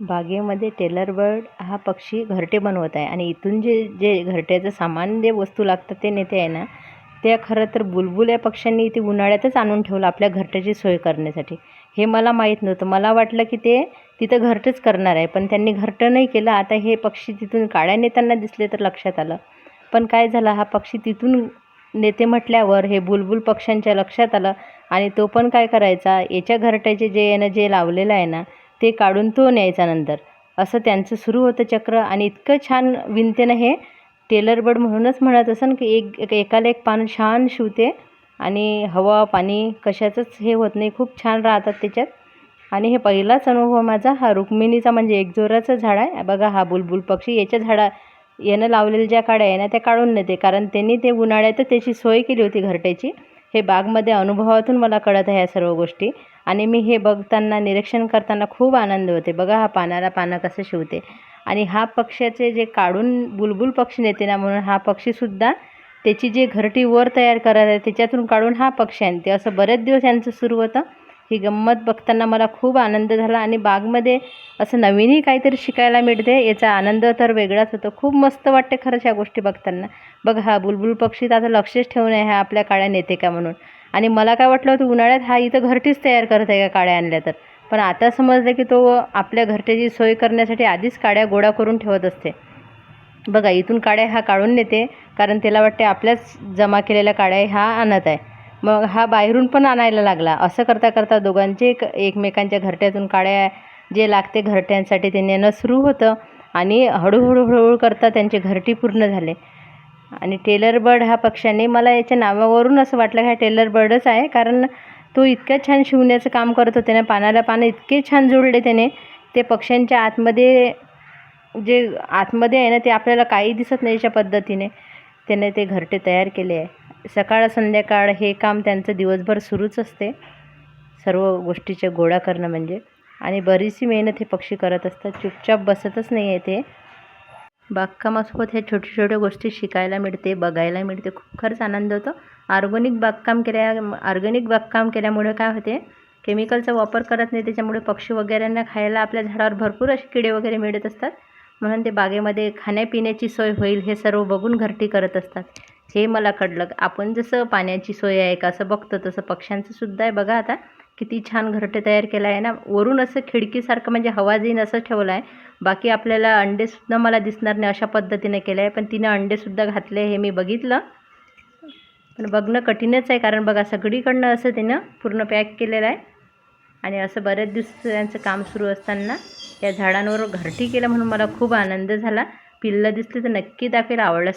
बागेमध्ये tailor bird हा पक्षी घरटे बनवत आहे. आणि इथून जे जे घरट्याचं सामान जे वस्तू लागतं ते नेते आहे ना त्या खरं तर बुलबुल या पक्ष्यांनी इथे उन्हाळ्यातच आणून ठेवलं आपल्या घरट्याची सोय करण्यासाठी. हे मला माहीत नव्हतं. मला वाटलं की ते तिथं घरटंच करणार आहे. पण त्यांनी घरटं नाही केलं. आता हे पक्षी तिथून काळ्या नेताना दिसले तर लक्षात आलं. पण काय झालं? हा पक्षी तिथून नेते म्हटल्यावर हे बुलबुल पक्ष्यांच्या लक्षात आलं. आणि तो पण काय करायचा? याच्या घरट्याचे जे यानं जे लावलेलं आहे ना ते काढून तो न्यायचा नंतर. असं त्यांचं सुरू होतं चक्र आणि इतकं छान विणते हे टेलरबड म्हणूनच म्हणत असन की एक एक- एकाला एक पान छान शिवते आणि हवा पाणी कशाचंच हे होत नाही. खूप छान राहतात त्याच्यात. आणि हे पहिलाच अनुभव माझा. हा रुक्मिणीचा म्हणजे एकजोराचं झाड आहे. बघा हा बुलबुल पक्षी. याच्या झाडा यानं लावलेल्या ज्या काड्या आहे ना त्या काढून नेते. कारण त्यांनी ते उन्हाळ्यात त्याची सोय केली होती घरट्याची. हे बागमध्ये अनुभवातून मला कळत आहे या सर्व गोष्टी. आणि मी हे बघताना निरीक्षण करताना खूप आनंद होते. बघा हा पानाला पानं कसं शिवते. आणि हा पक्ष्याचे जे काढून बुलबुल पक्षी नेते ना म्हणून हा पक्षीसुद्धा त्याची जी घरटी वर तयार करायला आहे त्याच्यातून काढून हा पक्षी आणते. असं बरेच दिवस यांचं सुरू होतं. ही गंमत बघताना मला खूप आनंद झाला आणि बागमध्ये असं नवीनही काहीतरी शिकायला मिळते. याचा आनंद तर वेगळाच होतो. खूप मस्त वाटते खरंच ह्या गोष्टी बघताना. बघ हा बुलबुल पक्षी तर आता लक्षच ठेवून आहे हा आपल्या काळ्या नेते का म्हणून. आणि मला काय वाटलं होतं उन्हाळ्यात हा इथं घरटीच तयार करत आहे का काड्या आणल्या तर? पण आता समजलं की तो आपल्या घरट्याची सोय करण्यासाठी आधीच काड्या गोळा करून ठेवत असते. बघा इथून काड्या हा काढून नेते कारण त्याला वाटते आपल्याच जमा केलेल्या काड्या हा आणत आहे. मग हा बाहेरून पण आणायला लागला. असं करता करता दोघांचे एक एकमेकांच्या घरट्यातून काड्या जे लागते घरट्यांसाठी ते नेणं सुरू होतं आणि हळूहळू हळूहळू करता त्यांचे घरटी पूर्ण झाले. आणि टेलर बर्ड हा पक्षाने मला याच्या नावावरून असं वाटलं हा टेलर बर्डच आहे. कारण तो इतक्या छान शिवण्याचं काम करत होते ना पानाला पानं इतके छान जोडले त्याने. ते पक्ष्यांच्या आतमध्ये जे आतमध्ये आहे ना ते आपल्याला काही दिसत नाही अशा पद्धतीने. त्याने ते घरटे तयार केले आहे. सकाळ संध्याकाळ हे काम त्यांचं दिवसभर सुरूच असते. सर्व गोष्टीचे गोळा करणं म्हणजे. आणि बरीचशी मेहनत हे पक्षी करत असतात. चुपचाप बसतच नाही आहे ते. बागकामासोबत ह्या छोट्या छोट्या गोष्टी शिकायला मिळते बघायला मिळते. खूप खरंच आनंद होतो. ऑर्गनिक बागकाम केल्या ऑर्गनिक बागकाम केल्यामुळे काय होते? केमिकलचा वापर करत नाही त्याच्यामुळे पक्षी वगैरेंना खायला आपल्या झाडावर भरपूर असे किडे वगैरे मिळत असतात. म्हणून ते बागेमध्ये खाण्यापिण्याची सोय होईल हे सर्व बघून घरटी करत असतात. हे मला कळलं. आपण जसं पाण्याची सोय आहे का असं बघतो तसं पक्ष्यांचं सुद्धा आहे. बघा आता किती छान घरटे तयार केलं आहे ना. वरून असं खिडकीसारखं म्हणजे हवा जाईन असं ठेवलं आहे बाकी आपल्याला अंडेसुद्धा मला दिसणार नाही अशा पद्धतीने केलं आहे पण तिनं अंडेसुद्धा घातले हे मी बघितलं. पण बघणं कठीणच आहे कारण बघा सगळीकडनं असं तिनं पूर्ण पॅक केलेलं आहे. आणि असं बरेच दिवस त्यांचं काम सुरू असताना या झाडांवर घरटी केलं म्हणून मला खूप आनंद झाला. पिल्लं दिसली तर नक्की दाखवेल आवडलं